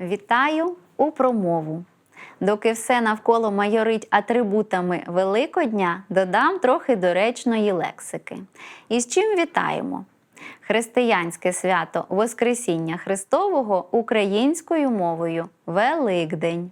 Вітаю у промову. Доки все навколо майорить атрибутами Великодня, додам трохи доречної лексики. І з чим вітаємо? Християнське свято Воскресіння Христового українською мовою Великдень.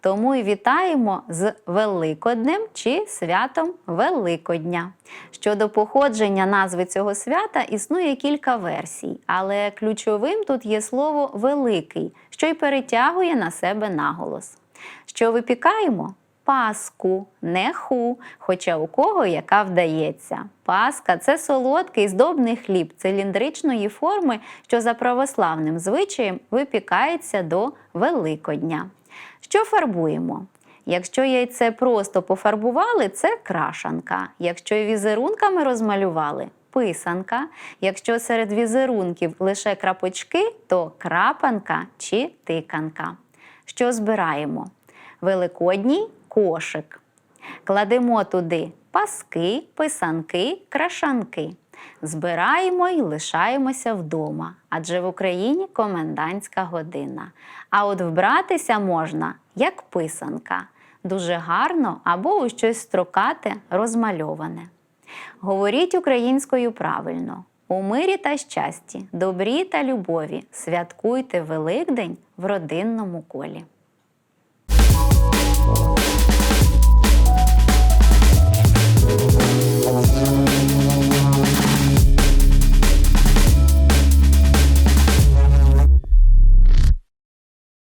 Тому і вітаємо з Великоднем чи святом Великодня. Щодо походження назви цього свята існує кілька версій, але ключовим тут є слово великий, що й перетягує на себе наголос. Що випікаємо? Паску, не ху, хоча у кого яка вдається. Паска це солодкий здобний хліб циліндричної форми, що за православним звичаєм випікається до Великодня. Що фарбуємо? Якщо яйце просто пофарбували, це крашанка. Якщо візерунками розмалювали писанка. Якщо серед візерунків лише крапочки, то крапанка чи тиканка. Що збираємо? Великодній кошик. Кладемо туди паски, писанки, крашанки. Збираємо і лишаємося вдома, адже в Україні комендантська година. А от вбратися можна як писанка, дуже гарно або у щось строкате, розмальоване. Говоріть українською правильно. У мирі та щасті, добрі та любові святкуйте Великдень в родинному колі.